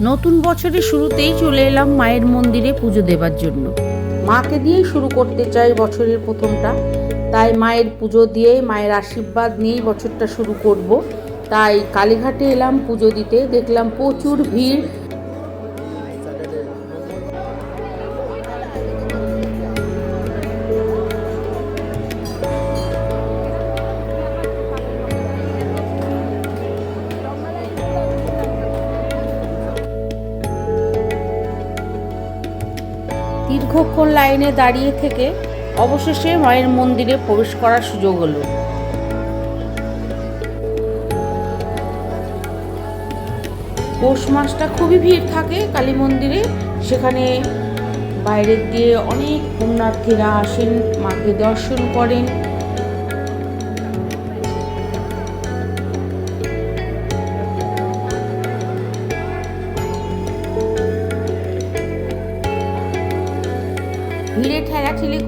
নতুন বছরের শুরুতেই চলে এলাম মায়ের মন্দিরে পুজো দেবার জন্য। মাকে দিয়েই শুরু করতে চাই বছরের প্রথমটা। তাই মায়ের পুজো দিয়ে, মায়ের আশীর্বাদ নিয়েই বছরটা শুরু করব। তাই কালীঘাটে এলাম পুজো দিতে, দেখলাম প্রচুর ভিড়। দীর্ঘক্ষণ লাইনে দাঁড়িয়ে থেকে অবশেষে মায়ের মন্দিরে প্রবেশ করার সুযোগ হলো। পৌষ মাসটা খুবই ভিড় থাকে কালী মন্দিরে। সেখানে বাইরের দিয়ে অনেক পুণ্যার্থীরা আসেন, মাকে দর্শন করেন।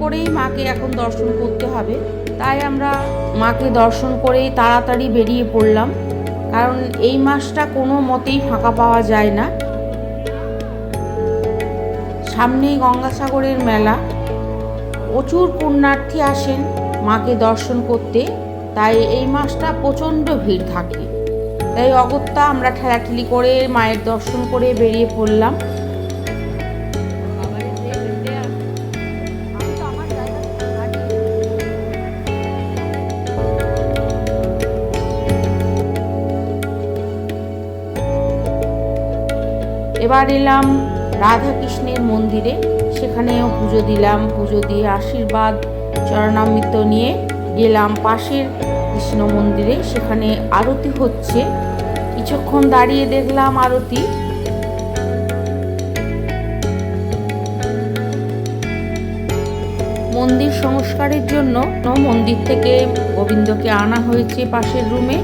করেই মাকে এখন দর্শন করতে হবে। তাই আমরা মাকে দর্শন করেই তাড়াতাড়ি বেরিয়ে পড়লাম। কারণ এই মাসটা কোনো মতেই ফাঁকা পাওয়া যায় না। সামনেই গঙ্গাসাগরের মেলা। প্রচুর পুণ্যার্থী আসেন মাকে দর্শন করতে। তাই এই মাসটা প্রচণ্ড ভিড় থাকে। তাই অগত্যা আমরা ঠেলাঠেলি করে মায়ের দর্শন করে বেরিয়ে পড়লাম। এবার এলাম রাধাকৃষ্ণের মন্দিরে। সেখানেও পুজো দিলাম, পুজো দিয়ে আশীর্বাদ, চরণামৃত নিয়ে গেলাম পাশের কৃষ্ণ মন্দিরে। সেখানে আরতি হচ্ছে। কিছুক্ষণ দাঁড়িয়ে দেখলাম আরতি। মন্দির সংস্কারের জন্য মন্দির থেকে গোবিন্দকে আনা হয়েছে পাশের রুমে।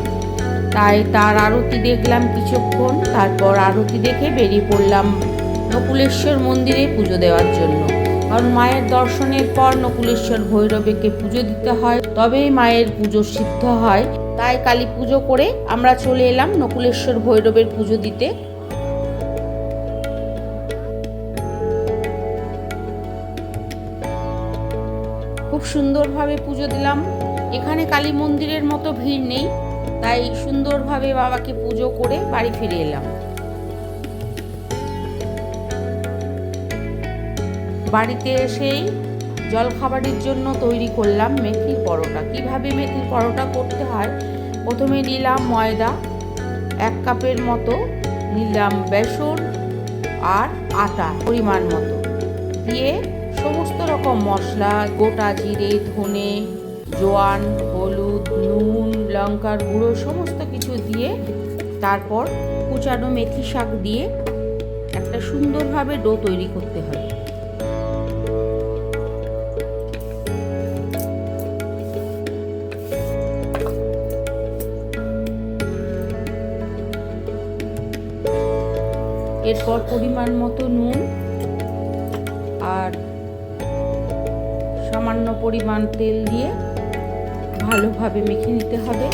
তাই তার আরতি দেখলাম কিছুক্ষণ, তারপর আরতি দেখে বেরিয়ে পড়লাম নকুলেশ্বর মন্দিরে পুজো দেওয়ার জন্য। কারণ মায়ের দর্শনের পর নকুলেশ্বর ভৈরবেকে পুজো দিতে হয়, তবেই মায়ের পুজো সিদ্ধ হয়। তাই কালী পুজো করে আমরা চলে এলাম নকুলেশ্বর ভৈরবের পুজো দিতে। খুব সুন্দরভাবে পুজো দিলাম। এখানে কালী মন্দিরের মতো ভিড় নেই। তাই সুন্দরভাবে বাবাকে পুজো করে বাড়ি ফিরে এলাম। বাড়িতে এসেই জলখাবারের জন্য তৈরি করলাম মেথির পরোটা। কীভাবে মেথির পরোটা করতে হয়? প্রথমে নিলাম ময়দা, এক কাপের মতো নিলাম বেসন আর আটা পরিমাণ মতো। দিয়ে সমস্ত রকম মশলা, গোটা জিরে, ধনে, জোয়ান, হলুদ নুন, লঙ্কার গুঁড়ো, সমস্ত কিছু দিয়ে তারপর কুচানো মেথি শাক দিয়ে একটা সুন্দরভাবে ডো তৈরি করতে হবে এরপর পরিমাণ মতো নুন আর সামান্য পরিমাণ তেল দিয়ে ভালোভাবে মেখে নিতে হবে।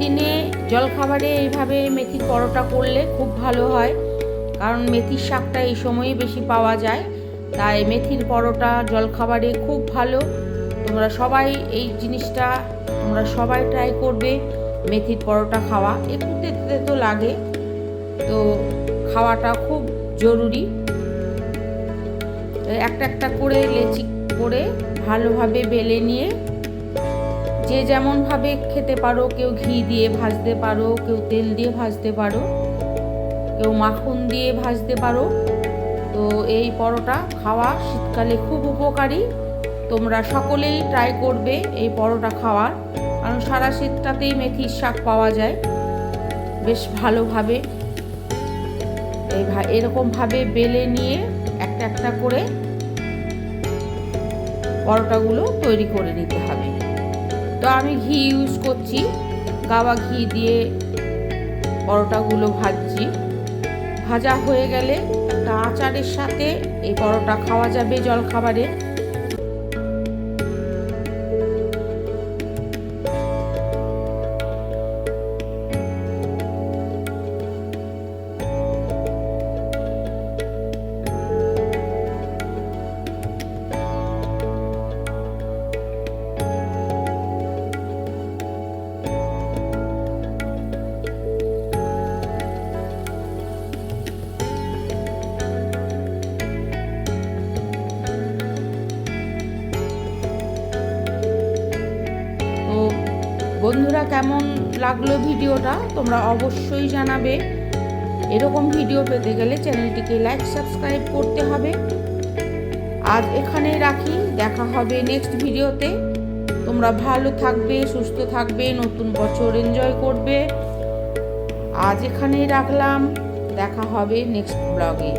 দিনে জলখাবারে এইভাবে মেথির পরোটা করলে খুব ভালো হয়। কারণ মেথির শাকটা এই সময়ে বেশি পাওয়া যায়। তাই মেথির পরোটা জলখাবারে খুব ভালো। তোমরা সবাই এই জিনিসটা, তোমরা সবাই ট্রাই করবে মেথির পরোটা খাওয়া। একটু তেতে তো লাগে। তো খাওয়াটা খুব জরুরি। একটা একটা করে লেচি করে ভালোভাবে বেলে নিয়ে যে যেমনভাবে খেতে পারো, কেউ ঘি দিয়ে ভাজতে পারো, কেউ তেল দিয়ে ভাজতে পারো, কেউ মাখন দিয়ে ভাজতে পারো। তো এই পরোটা খাওয়া শীতকালে খুব উপকারী। তোমরা সকলেই ট্রাই করবে এই পরোটা খাওয়ার। কারণ সারা শীতটাতেই মেথির শাক পাওয়া যায়। বেশ ভালোভাবে এই এরকমভাবে বেলে নিয়ে একটা একটা করে পরোটাগুলো তৈরি করে নিতে হবে। আমি ঘি ইউজ করছি। গাওয়া ঘি দিয়ে পরোটাগুলো ভাজছি। ভাজা হয়ে গেলে একটা আচারের সাথে এই পরোটা খাওয়া যাবে জলখাবারে। বন্ধুরা, কেমন লাগল ভিডিওটা? তোমরা অবশ্যই জানাবে। এরকম ভিডিও পেতে গেলে চ্যানেলটিকে লাইক সাবস্ক্রাইব করতে হবে। আজ এখানেই রাখি, দেখা হবে নেক্সট ভিডিওতে। তোমরা ভালো থাকবে, সুস্থ থাকবে, নতুন বছর এনজয় করবে। আজ এখানেই রাখলাম। দেখা হবে নেক্সট ব্লগে